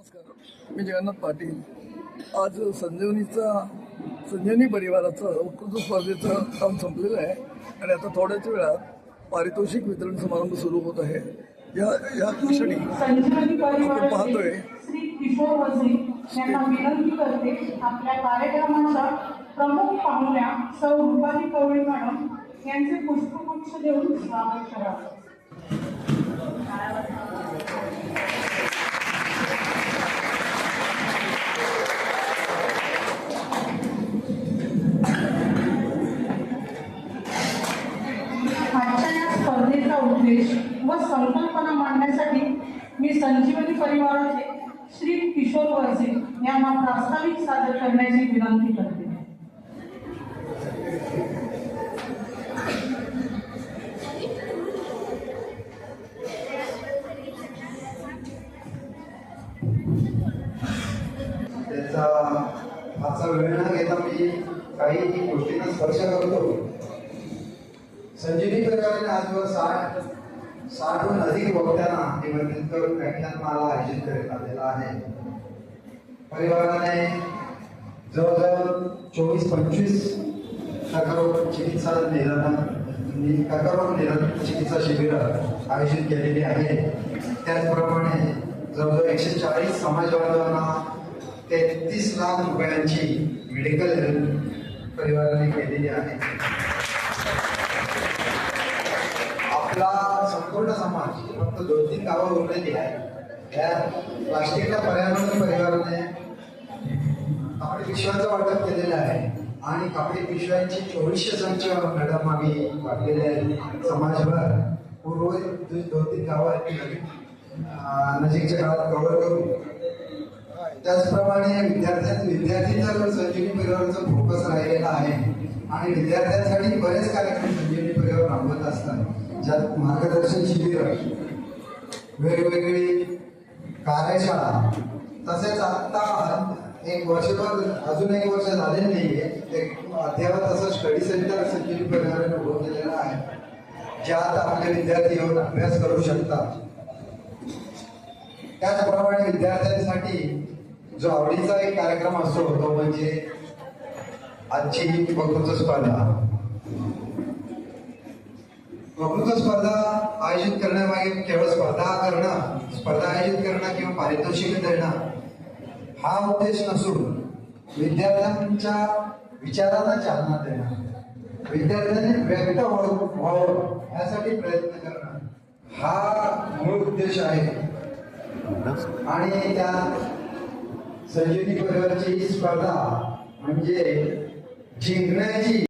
नमस्कार. मी जगन्नाथ पाटील. आज संजीवनीचा संजीवनी परिवाराचं वक्तृत्व स्पर्धेचं काम संपलेलं आहे. आणि आता थोड्याच वेळात पारितोषिक वितरण समारंभ सुरू होत आहे. या या क्षणी आपण पाहतोय आपल्या कार्यक्रमाच्या प्रमुख पाहुण्या सौ रुपाली कवळी मॅडम यांचे पुष्पगुच्छ देऊन स्वागत करावे उद्देश व संकल्पना मांडण्यासाठी मी संजीवनी परिवाराचे श्री किशोर वरसे यांना प्रास्ताविक सादर करण्याची विनंती करते. त्याचा आजचा वेळ न घेता मी काही गोष्टींना स्पर्श करतो. संजीवनी प्रकारे आजवर साठ साठहून अधिक वक्त्यांना निमंत्रित करून व्याख्यानमाला आयोजित करण्यात आलेला आहे. परिवाराने जवळजवळ चोवीस पंचवीस कर्करोग चिकित्सा निदान कर्करोग निदान चिकित्सा शिबिर आयोजित केलेली आहे. त्याचप्रमाणे जवळजवळ एकशे चाळीस समाज बांधवांना तेहतीस लाख रुपयांची मेडिकल हेल्प परिवाराने केलेली आहे. आपला संपूर्ण समाज फक्त दोन तीन गावं उरलेली आहे त्या प्लास्टिकला पर्यावरण परिवाराने कापडी पिशव्यांचं वाटप केलेलं आहे आणि कापडी पिशव्यांची चोवीसशे संच मॅडम आम्ही वाटलेले आहेत. समाजभर. उर्वरित दोन तीन गावं आहेत. नजीकच्या काळात कव्हर करू. त्याचप्रमाणे विद्यार्थ्यां जर संजीवनी परिवाराचा फोकस राहिलेला आहे. आणि विद्यार्थ्यांसाठी बरेच कार्यक्रम ज्यात मार्गदर्शन शिबिर वेगवेगळी कार्यशाळा. तसेच आता एक वर्षभर अजून एक वर्ष झाले नाहीये. एक अध्यावत असं स्टडी सेंटर सचिन परिवाराने उभं केलेलं आहे ज्यात आपले विद्यार्थी येऊन अभ्यास करू शकतात. त्याचप्रमाणे विद्यार्थ्यांसाठी जो आवडीचा एक कार्यक्रम असतो तो म्हणजे आजची वक्तृत्व स्पर्धा. वक्तृत्व स्पर्धा आयोजित करण्यामागे केवळ स्पर्धा करणं स्पर्धा आयोजित करणं किंवा पारितोषिक देणं हा उद्देश नसून विद्यार्थ्यांच्या विचारांना चालना देणं विद्यार्थ्यांनी व्यक्त व्हावं व्हावं यासाठी प्रयत्न करणं हा मूळ उद्देश आहे. आणि त्या संजीवनी परिवाराची स्पर्धा म्हणजे जिंकण्याची